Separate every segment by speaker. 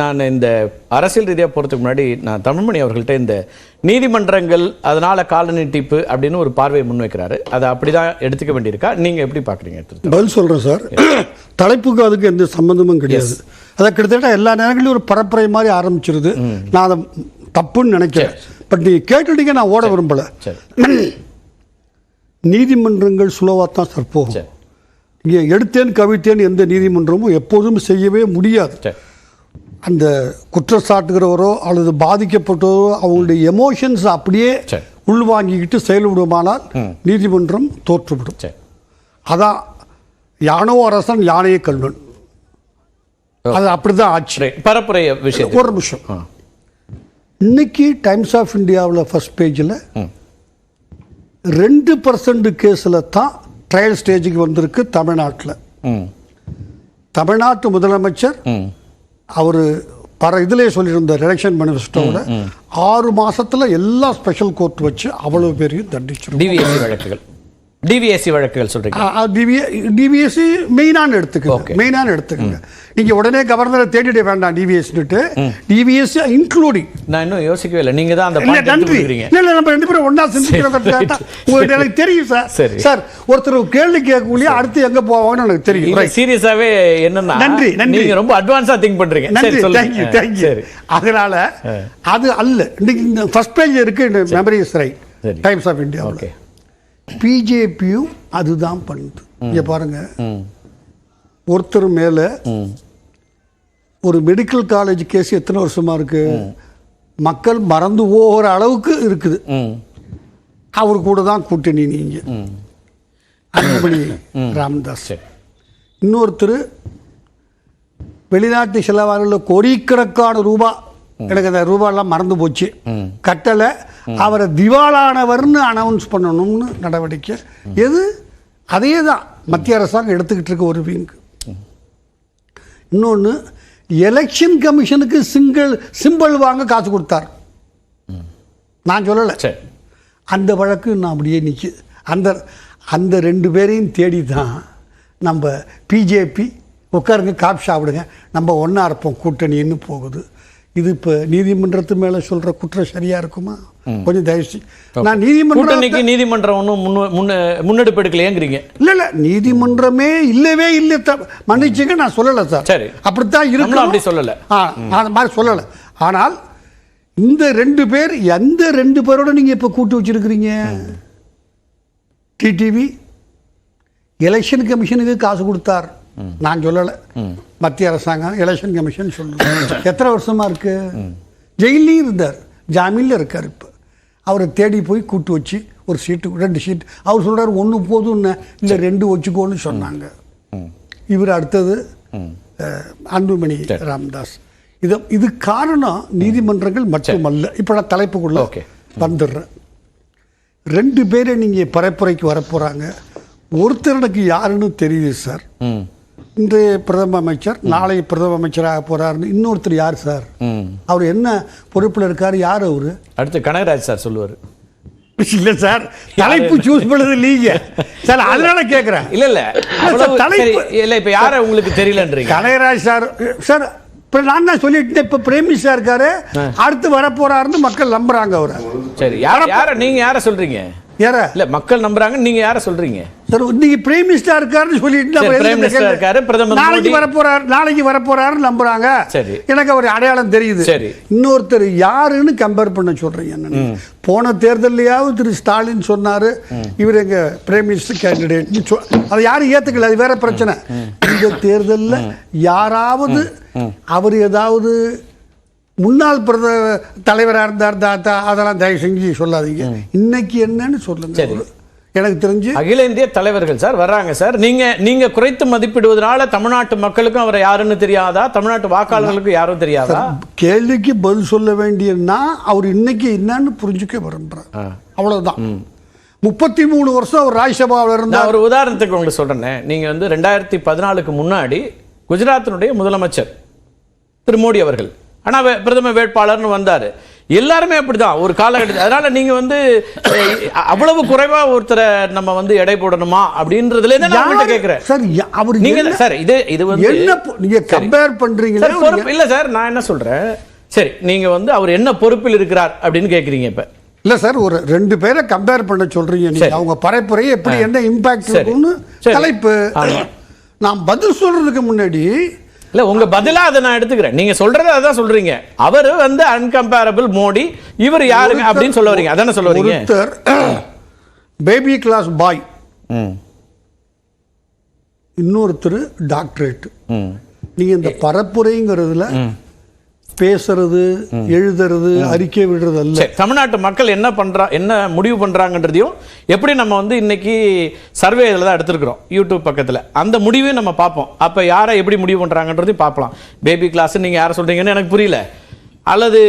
Speaker 1: நான் இந்த அரசியல் ரீதியாக போகிறதுக்கு முன்னாடி நான் தமிழ்மணி அவர்கள்ட்ட இந்த நீதிமன்றங்கள் அதனால கால நீட்டிப்பு அப்படின்னு ஒரு பார்வையை முன்வைக்கிறாரு. அதை அப்படிதான் எடுத்துக்க வேண்டியிருக்கா? நீங்க எப்படி பார்க்குறீங்க?
Speaker 2: பதில் சொல்கிறேன் சார். தலைப்புக்கு அதுக்கு எந்த சம்மந்தமும் கிடையாது. அதை கிட்டத்தட்ட எல்லா நேரங்களிலும் ஒரு பரப்புரை மாதிரி ஆரம்பிச்சிருது. நான் அதை தப்புன்னு நினைக்கிறேன் பட் நீங்கள் கேட்டுட்டீங்க நான் ஓட விரும்பலை. நீதிமன்றங்கள் சுலவாக தான் சார். போகும் எடுத்தேன் கவித்தேன் எந்த நீதிமன்றமும் எப்போதும் செய்யவே முடியாது. அந்த குற்றச்சாட்டுகிறவரோ அல்லது பாதிக்கப்பட்டவரோ அவங்களுடைய எமோஷன்ஸ் அப்படியே. உள்வாங்கிக்கிட்டு செயல்படுமானால் நீதிமன்றம் தோற்றுவிடும். அதான் யானோ அரசன் யானையை கல்வன். அது அப்படிதான் ஆச்சு.
Speaker 1: பரப்புரை விஷயம்.
Speaker 2: ஒரு நிமிஷம். இன்னைக்கு டைம்ஸ் ஆஃப் இந்தியாவில் ஃபர்ஸ்ட் பேஜில் ரெண்டு பர்சன்ட் கேஸில் தான் ட்ரையல் ஸ்டேஜுக்கு வந்திருக்கு தமிழ்நாட்டில். தமிழ்நாட்டு முதலமைச்சர் அவர் பர இதிலே சொல்லியிருந்தார் எலெக்ஷன் மேனிஃபெஸ்டோவில் ஆறு மாசத்துல எல்லா ஸ்பெஷல் கோர்ட் வச்சு அவ்வளவு பேரையும் தண்டிச்சிருக்கும்
Speaker 1: டிவிஎஸ்சி வழக்குகள். டிவிஎஸ்சி வழக்குகள் சொல்றீங்க.
Speaker 2: டிவிஎஸ்சி மெயினான எடுத்துக்கோங்க. மெயினான எடுத்துக்கோங்க. நீங்க உடனே கவர்னரை தேடிட வேண்டாம் டிவிஎஸ்னுட்டு டிவிஎஸ்சி இன்க்ளூடிங்
Speaker 1: நான் இன்னும் யோசிக்கவே இல்லை. நீங்க தான் அந்த
Speaker 2: நன்றி. இல்ல இல்ல நம்ம ரெண்டு பேரும் ஒண்ணா சிந்திக்கிறத கேட்டா உங்களுக்கு எனக்கு தெரியும் சார்.
Speaker 1: சரி.
Speaker 2: சார் ஒருத்தர் கேள்வி கேட்கக்கூடிய அடுத்து எங்க போவாங்கன்னு எனக்கு தெரியும்.
Speaker 1: சீரியஸாவே என்னன்னா
Speaker 2: நன்றி, நன்றி.
Speaker 1: நீங்க ரொம்ப அட்வான்ஸா திங்க் பண்றீங்க.
Speaker 2: நன்றி தேங்க்யூ தேங்க்யூ அதனால அது அல்ல. இன்னைக்கு இந்த ஃபர்ஸ்ட் பேஜ் இருக்கு இந்த மெமரிஸ் ரைட். டைம்ஸ் ஆஃப் இந்தியாவில்
Speaker 1: ஓகே
Speaker 2: பிஜேபியும் அதுதான் பண்ணுது இங்க பாருங்க.
Speaker 1: ம்.
Speaker 2: ஒருத்தர் மேல ஒரு மெடிக்கல் காலேஜ் கேஸ் எத்தனை வருஷமா இருக்கு? மக்கள் மறந்து போகிற அளவுக்கு இருக்குது. அவர் கூட தான் கூட்டணி நீங்க. அன்புமணி ராமதாஸ். இன்னொருத்தர் வெளிநாட்டு செலவாளர்கள் கோடிக்கணக்கான ரூபா எனக்கு அந்த ரூபாயெல்லாம் மறந்து போச்சு. கட்டளை அவரை திவாலானவர்னு அனௌன்ஸ் பண்ணணும்னு நடவடிக்கை. எது? அதே தான் மத்திய அரசாங்கம் எடுத்துக்கிட்டு இருக்க ஒரு விங் இன்னொன்று எலெக்ஷன் கமிஷனுக்கு சிங்கிள் சிம்பிள் வாங்க காசு கொடுத்தார். நான் சொல்லலை.
Speaker 1: சரி.
Speaker 2: அந்த வழக்கு நான் அப்படியே நிற்கி அந்த அந்த ரெண்டு பேரையும் தேடி தான் நம்ம பிஜேபி உட்காருங்க காப்பி சாப்பிடுங்க. நம்ம ஒன்றா இருப்போம் கூட்டணின்னு போகுது. இது இப்போ நீதிமன்றத்து மேலே சொல்கிற குற்றம் சரியா இருக்குமா? கொஞ்சம் தயவு நான் நீதிமன்றம்
Speaker 1: நீதிமன்றம் ஒன்றும் முன்ன முன்ன முன்னெடுப்பு எடுக்கலையேங்கிறீங்க
Speaker 2: இல்லை இல்லை நீதிமன்றமே இல்லவே இல்லை த மன்னிச்சுங்க நான் சொல்லலை சார்.
Speaker 1: சரி.
Speaker 2: அப்படித்தான்
Speaker 1: நம்மளும்
Speaker 2: இருக்கு
Speaker 1: அப்படி சொல்லல.
Speaker 2: ஆ அந்த மாதிரி சொல்லலை. ஆனால் இந்த ரெண்டு பேர் எந்த ரெண்டு பேரோட நீங்கள் இப்போ கூட்டு வச்சிருக்கிறீங்க? டிடிவி எலெக்ஷன் கமிஷனுக்கு காசு கொடுத்தார். நான் சொல்லலை. மத்திய அரசாங்கம் எலெக்ஷன் கமிஷன் சொல்லுங்க எத்தனை வருஷமா இருக்கு? ஜெயிலையும் இருந்தார். ஜாமீனில் இருக்கார் இப்போ. அவரை தேடி போய் கூட்டு வச்சு ஒரு சீட்டு ரெண்டு சீட் அவர் சொல்றாரு ஒன்று போதும்னு இல்லை ரெண்டு வச்சுக்கோன்னு சொன்னாங்க. இவர் அடுத்தது அன்புமணி ராமதாஸ். இது இது காரணம் நீதிமன்றங்கள் மட்டுமல்ல. இப்போ நான் தலைப்புக்குள்ள. வந்துடுறேன். ரெண்டு பேரை நீங்க பரப்புரைக்கு வரப்போறாங்க. ஒருத்தர் எனக்கு யாருன்னு தெரியுது சார். இன்றைய பிரதம அமைச்சர் நாளை பிரதம அமைச்சராக போறாருன்னு இன்னொருத்தர் யார் சார்? அவர் என்ன பொறுப்புல இருக்காரு? யார் அவரு?
Speaker 1: அடுத்து கனகராஜ் சார் சொல்லுவார்.
Speaker 2: இல்ல சார் தலைப்பு சூஸ் பண்ணது நீங்க. சார் அதனால கேட்கிறேன்
Speaker 1: இல்ல இல்ல.
Speaker 2: தலைப்பு-
Speaker 1: இல்ல இப்ப யார உங்களுக்கு தெரியலன்றீங்க?
Speaker 2: கனகராஜ் சார் சார் இப்போ நான் தான் சொல்லிட்டேன் இப்போ பிரேமிஷா இருக்காரு. அடுத்து வரப்போறாருன்னு மக்கள் நம்புறாங்க அவரை.
Speaker 1: சரி யார யார நீங்க யார சொல்றீங்க?
Speaker 2: யார?
Speaker 1: இல்ல மக்கள் நம்புறாங்க நீங்க யார சொல்றீங்க?
Speaker 2: சார் இன்னைக்கு பிரைம் மினிஸ்டர் இருக்காருன்னு சொல்லிட்டு
Speaker 1: பிரைம் மினிஸ்டர்? இருக்காரு, பிரதமர்
Speaker 2: நாளைக்கு. வரப்போறாரு நாளைக்கு வரப்போறாருன்னு நம்புறாங்க.
Speaker 1: சரி.
Speaker 2: எனக்கு அவர் அடையாளம் தெரியுது.
Speaker 1: சரி.
Speaker 2: இன்னொருத்தர் யாருன்னு கம்பேர் பண்ண சொல்றீங்க போன தேர்தலையாவது திரு ஸ்டாலின் சொன்னாரு இவர் எங்க பிரைம் மினிஸ்டர் கேண்டிடேட்னு சொ அதை யாரும் ஏத்துக்கல அது வேற பிரச்சனை. இந்த தேர்தல்ல யாராவது அவர் ஏதாவது முன்னாள் பிரத தலைவராக இருந்தார் தாத்தா அதெல்லாம் தயவு செஞ்சு சொல்லாதீங்க. இன்னைக்கு என்னன்னு சொல்லுங்க. எனக்கு தெரிஞ்சு
Speaker 1: அகில இந்திய தலைவர்கள் சார் வர்றாங்க சார். நீங்க நீங்க குறைத்து மதிப்பிடுவதனால தமிழ்நாட்டு மக்களுக்கும் அவர் யாருன்னு தெரியாதா? தமிழ்நாட்டு வாக்காளர்களுக்கும் யாரும் தெரியாதா?
Speaker 2: கேள்விக்கு பதில் சொல்ல வேண்டியன்னா அவர் இன்னைக்கு என்னன்னு புரிஞ்சுக்க விரும்புறார். அவ்வளவுதான். முப்பத்தி மூணு வருஷம் அவர் ராஜ்யசபாவில் இருந்தார்.
Speaker 1: ஒரு உதாரணத்துக்கு உங்களுக்கு சொல்றேனே. நீங்க வந்து ரெண்டாயிரத்தி பதினாலுக்கு முன்னாடி குஜராத்தினுடைய முதலமைச்சர் திரு மோடி அவர்கள். ஆனா வே- பிரதம வேட்பாளர்னு வந்தாரு. எல்லாருமே அப்படிதான். ஒரு காலகட்டத்தில் அதனால நீங்க வந்து அவ்வளவு குறைவா ஒருத்தரை நம்ம வந்து எடை போடணுமா அப்படின்றதுல தான் நான் கேட்கிறேன்.
Speaker 2: சார் அவர்
Speaker 1: நீங்க
Speaker 2: என்ன-
Speaker 1: சார் இது இது வந்து
Speaker 2: என்ன பொ- நீங்க கம்பேர்
Speaker 1: பொறுப்பு இல்ல சார் நான் என்ன சொல்றேன்? சரி நீங்க வந்து அவர் என்ன பொறுப்பில் இருக்கிறார் அப்படின்னு கேக்குறீங்க இப்ப.
Speaker 2: இல்ல சார் ஒரு ரெண்டு பேரை கம்பேர் பண்ண சொல்றீங்க நீங்க. அவங்க பரப்புரை எப்படி என்ன இம்பாக்ட். இருக்கும்னு. தலைப்பு. நான் பதில் சொல்றதுக்கு முன்னாடி
Speaker 1: இல்ல உங்க பதிலா அதை நான் எடுத்துக்கிறேன். நீங்க சொல்றத அதான் சொல்றீங்க. அவர் வந்து அன்கம்பேரபிள் மோடி இவர் யாருங்க அப்படின்னு சொல்ல வரீங்க. அதானே சொல்ல வரீங்க?
Speaker 2: ஒருத்தர் பேபி கிளாஸ் பாய் இன்னொருத்தர் டாக்டரேட்
Speaker 1: ம்,
Speaker 2: நீங்க இந்த பரப்புரைங்கிறதுல பேசுறது எழுதுறது அறிக்கை விடுறது அல்ல.
Speaker 1: தமிழ்நாட்டு மக்கள் என்ன பண்றா என்ன முடிவு பண்றாங்கன்றதையும் எப்படி நம்ம வந்து இன்னைக்கு சர்வே இதில் தான் எடுத்திருக்கிறோம் யூடியூப் பக்கத்துல. அந்த முடிவையும் நம்ம பார்ப்போம். அப்ப யாரை எப்படி முடிவு பண்றாங்கன்றதையும் பார்க்கலாம் பேபி கிளாஸ் நீங்க யாரை சொல்றீங்கன்னு எனக்கு புரியல. அல்லது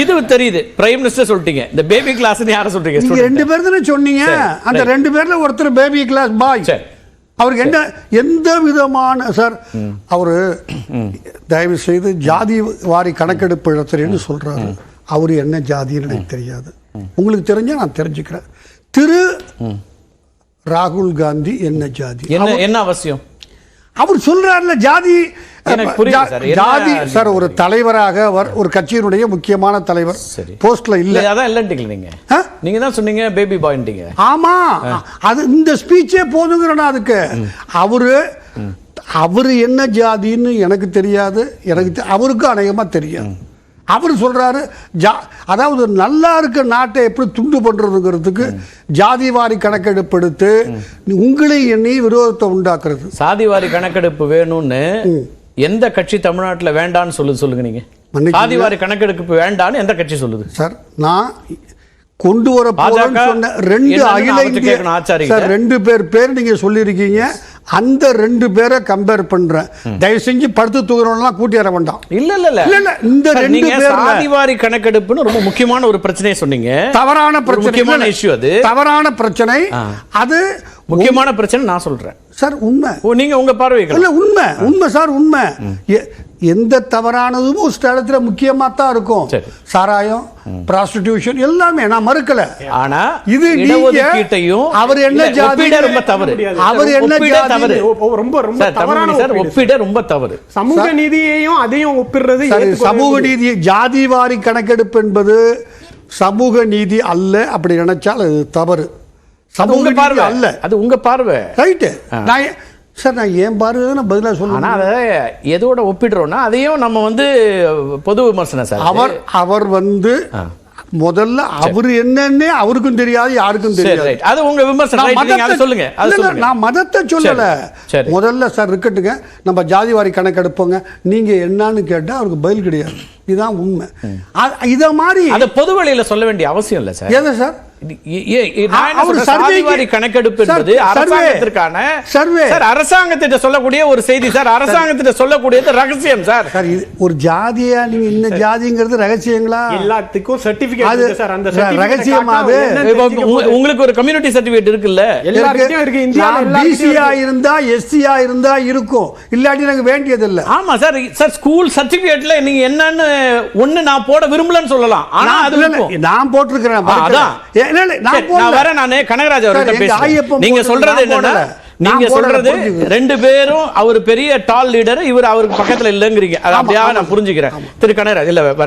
Speaker 1: இது தெரியுது. பிரைம் மினிஸ்டர் சொல்லிட்டீங்க. இந்த பேபி கிளாஸ் யாரை சொல்றீங்க?
Speaker 2: ரெண்டு பேர் தானே சொன்னீங்க. அந்த. ரெண்டு பேர்ல ஒருத்தர் பேபி கிளாஸ் பாய்
Speaker 1: சரி.
Speaker 2: அவருக்கு என்ன எந்த விதமான சார் அவரு தயவு செய்து ஜாதி வாரி கணக்கெடுப்பு நடத்துறேன்னு சொல்றாரு. அவர் என்ன ஜாதின்னு எனக்கு தெரியாது. உங்களுக்கு தெரிஞ்சா நான் தெரிஞ்சுக்கிறேன். திரு ராகுல் காந்தி என்ன ஜாதி?
Speaker 1: என்ன என்ன அவசியம்?
Speaker 2: அவர் சொல்றாருல ஜாதி ஜாதி சார் ஒரு தலைவராக அவர் ஒரு கட்சியினுடைய முக்கியமான தலைவர். போஸ்ட்ல இல்ல.
Speaker 1: அதான் இல்லன்ட்டீங்க நீங்க? நீங்க தான் சொன்னீங்க பேபி பாய்ன்ட்டீங்க
Speaker 2: ஆமா. அது இந்த ஸ்பீச்சே போதுங்கிறனா அதுக்கு. அவரு அவரு என்ன ஜாதின்னு எனக்கு தெரியாது. எனக்கு தெ- அவருக்கு அநேகமா தெரியாது. அவர் சொல்றாரு ஜா அதாவது நல்லா இருக்க நாட்டை எப்படி துண்டு பண்றதுங்கிறதுக்கு ஜாதி வாரி கணக்கெடுப்பு எடுத்து உங்களை எண்ணி விரோதத்தை உண்டாக்குறது.
Speaker 1: சாதிவாரி கணக்கெடுப்பு வேணும்னு எந்த கட்சி தமிழ்நாட்டுல வேண்டான்னு சொல்லுது சொல்லுங்க நீங்க.
Speaker 2: மன்னிக்கணும்.
Speaker 1: சாதிவாரி கணக்கெடுப்பு வேண்டான்னு எந்த கட்சி சொல்லுது?
Speaker 2: சார் நான் கொண்டு வர சொன்ன ரெண்டு அகில இந்திய ரெண்டு பேர் பேர் நீங்க சொல்லியிருக்கீங்க. அந்த ரெண்டு பேரை கம்பேர் பண்றேன். தயவு செஞ்சு படுத்து தூக்குறவங்கலாம் கூட்டி வர வேண்டாம்.
Speaker 1: இல்ல இல்ல இல்ல.
Speaker 2: இல்ல, இந்த ரெண்டு
Speaker 1: நீங்க
Speaker 2: பேர்ல-
Speaker 1: சாதிவாரி கணக்கெடுப்புன்னு ரொம்ப முக்கியமான ஒரு பிரச்சனையை சொன்னீங்க.
Speaker 2: தவறான பிரச்சனை.
Speaker 1: முக்கியமான issue அது.
Speaker 2: தவறான பிரச்சனை. அது
Speaker 1: முக்கியமான பிரச்சனை நான் சொல்றேன்.
Speaker 2: சார் உண்மை.
Speaker 1: ஓ நீங்க உங்க பார்வைகள்
Speaker 2: இல்ல உண்மை. உண்மை சார் உண்மை. எ- எந்த தவறானதும் ஒரு இடத்துல முக்கியமா தான் இருக்கும்.
Speaker 1: சரி.
Speaker 2: சாராயம் ப்ராஸ்டிடியூஷன் எல்லாமே நான் மறுக்கல.
Speaker 1: ஆனா
Speaker 2: இது நீங்க
Speaker 1: இடஒதுக்கீட்டையும்
Speaker 2: அவர் என்ன ஜாதி
Speaker 1: ரொம்ப தவறு.
Speaker 2: அவர் என்ன
Speaker 1: தவறு.
Speaker 3: ரொம்ப ரொம்ப தவறான
Speaker 1: சார்
Speaker 3: ஒப்பீடு.
Speaker 1: ரொம்ப தவறு.
Speaker 3: சமூக நீதியையும் அதையும் ஒப்பிடுறது
Speaker 2: சமூக. நீதி ஜாதி வாரி கணக்கெடுப்பு என்பது சமூக நீதி அல்ல அப்படி நினைச்சால் அது தவறு. சமூக
Speaker 1: பார்வை.
Speaker 2: அல்ல.
Speaker 1: அது உங்க பார்வை.
Speaker 2: ரைட்டு நான் சார் நான் ஏன் பார்வை நான் பதிலா
Speaker 1: ஆனா
Speaker 2: சொல்லுவேன்
Speaker 1: அதை எதோட ஒப்பிடுறோம்னா அதையும் நம்ம வந்து பொது விமர்சனம் சார்.
Speaker 2: அவர் அவர் வந்து முதல்ல அவர் என்னன்னே அவருக்கும் தெரியாது யாருக்கும் தெரியாது.
Speaker 1: ரைட் அது உங்க விமர்சனம். சொல்லுங்க.
Speaker 2: நான் மதத்தை சொல்லல. முதல்ல சார் இருக்கட்டுங்க. நம்ம ஜாதி வாரி கணக்கெடுப்போங்க நீங்க என்னன்னு கேட்டா அவருக்கு பதில் கிடையாது. இதுதான் உண்மை. இத மாதிரி
Speaker 1: அதை பொது வழியில சொல்ல வேண்டிய அவசியம் இல்ல சார்.
Speaker 2: எதை சார்?
Speaker 1: கணக்கெடுப்பு
Speaker 2: சார்,
Speaker 1: என்பது. அரசாங்கத்திற்கான அரசாங்கத்திட்ட சொல்லக்கூடிய ஒரு செய்தி சார். அரசாங்கத்திட்ட சொல்லக்கூடியது ரகசியம் சார்.
Speaker 2: சார் இது ஒரு ஜாதியா நீங்க இந்த ஜாதிங்கிறது ரகசியங்களா?
Speaker 3: எல்லாத்துக்கும் சர்டிபிகேட் சார். அந்த.
Speaker 1: உங்களுக்கு ஒரு கம்யூனிட்டி சர்டிபிகேட் இருக்குல்ல?
Speaker 3: எல்லார்கிட்டயும் இருக்கு.
Speaker 2: பிசியா
Speaker 3: இருக்கு.
Speaker 2: இருந்தா எஸ்சியா இருந்தா இருக்கும். இல்லாட்டி எனக்கு வேண்டியது இல்ல
Speaker 1: ஆமா சார். சார் ஸ்கூல் சர்டிபிகேட்ல நீங்க என்னன்னு ஒண்ணு நான் போட விரும்பலன்னு சொல்லலாம். ஆனா
Speaker 2: நான்
Speaker 1: அது
Speaker 2: நான் போட்டிருக்கிறேன் நான்.
Speaker 1: வரேன் நானே கனகராஜ் அவர்கிட்ட பேசுறேன் நீங்க சொல்றது என்னன்னா. நீங்க சொல்றது. ரெண்டு பேரும் அவர் பெரிய டால் லீடர் இவர் அவருக்கு பக்கத்துல இல்லங்கிறீங்க அது அப்படியே நான் புரிஞ்சுக்கிறேன் திரு கனகராஜ் இல்ல